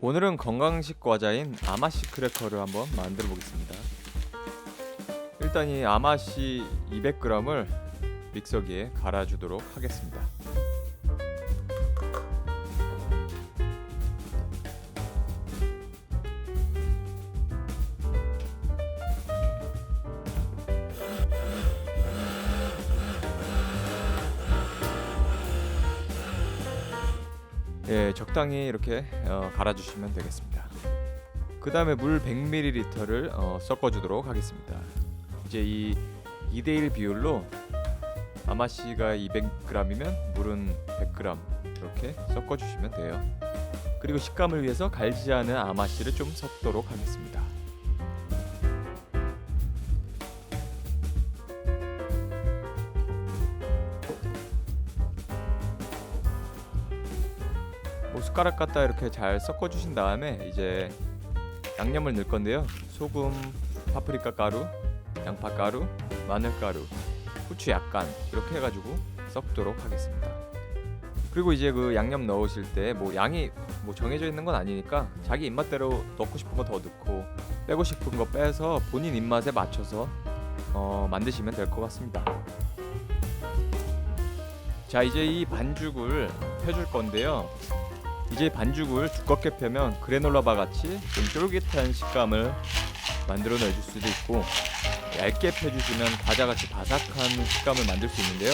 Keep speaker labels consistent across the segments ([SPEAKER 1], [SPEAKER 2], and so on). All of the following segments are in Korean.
[SPEAKER 1] 오늘은 건강식 과자인 아마씨 크래커를 한번 만들어 보겠습니다. 일단 이 아마씨 200g을 믹서기에 갈아주도록 하겠습니다. 예, 적당히 이렇게 어, 갈아주시면 되겠습니다. 그 다음에 물 100ml를 어, 섞어주도록 하겠습니다. 이제 이 2대1 비율로 아마씨가 200g이면 물은 100g 이렇게 섞어주시면 돼요. 그리고 식감을 위해서 갈지 않은 아마씨를 좀 섞도록 하겠습니다. 뭐 숟가락 갖다 이렇게 잘 섞어 주신 다음에 이제 양념을 넣을 건데요. 소금, 파프리카 가루, 양파 가루, 마늘 가루, 후추 약간 이렇게 해가지고 섞도록 하겠습니다. 그리고 이제 그 양념 넣으실 때 뭐 양이 뭐 정해져 있는 건 아니니까 자기 입맛대로 넣고 싶은 거 더 넣고 빼고 싶은 거 빼서 본인 입맛에 맞춰서 어, 만드시면 될 것 같습니다. 자 이제 이 반죽을 펴줄 건데요. 이제 반죽을 두껍게 펴면 그래놀라바 같이 좀 쫄깃한 식감을 만들어낼 수도 있고 얇게 펴주시면 과자같이 바삭한 식감을 만들 수 있는데요.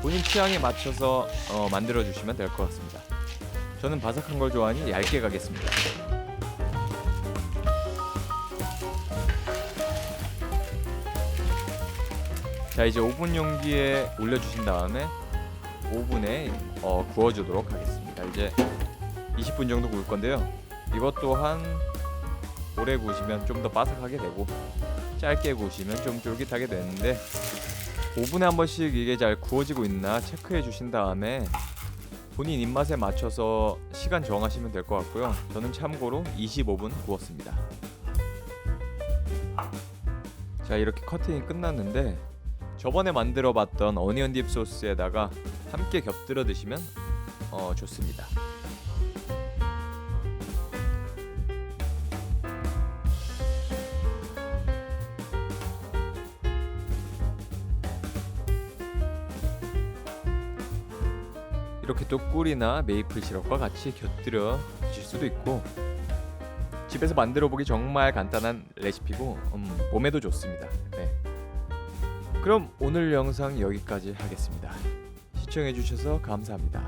[SPEAKER 1] 본인 취향에 맞춰서 어, 만들어 주시면 될 것 같습니다. 저는 바삭한 걸 좋아하니 얇게 가겠습니다. 자 이제 오븐 용기에 올려주신 다음에 오븐에 어, 구워주도록 하겠습니다. 이제 20분 정도 구울 건데요. 이것 또한 오래 구우시면 좀 더 바삭하게 되고 짧게 구우시면 좀 쫄깃하게 되는데 오븐에 한 번씩 이게 잘 구워지고 있나 체크해 주신 다음에 본인 입맛에 맞춰서 시간 정하시면 될 것 같고요. 저는 참고로 25분 구웠습니다. 자 이렇게 커팅이 끝났는데 저번에 만들어 봤던 어니언 딥 소스에다가 함께 곁들여 드시면 어, 좋습니다. 이렇게 또 꿀이나 메이플 시럽과 같이 곁들여 드실 수도 있고 집에서 만들어 보기 정말 간단한 레시피고 음, 몸에도 좋습니다. 네. 그럼 오늘 영상 여기까지 하겠습니다. 시청해 주셔서 감사합니다.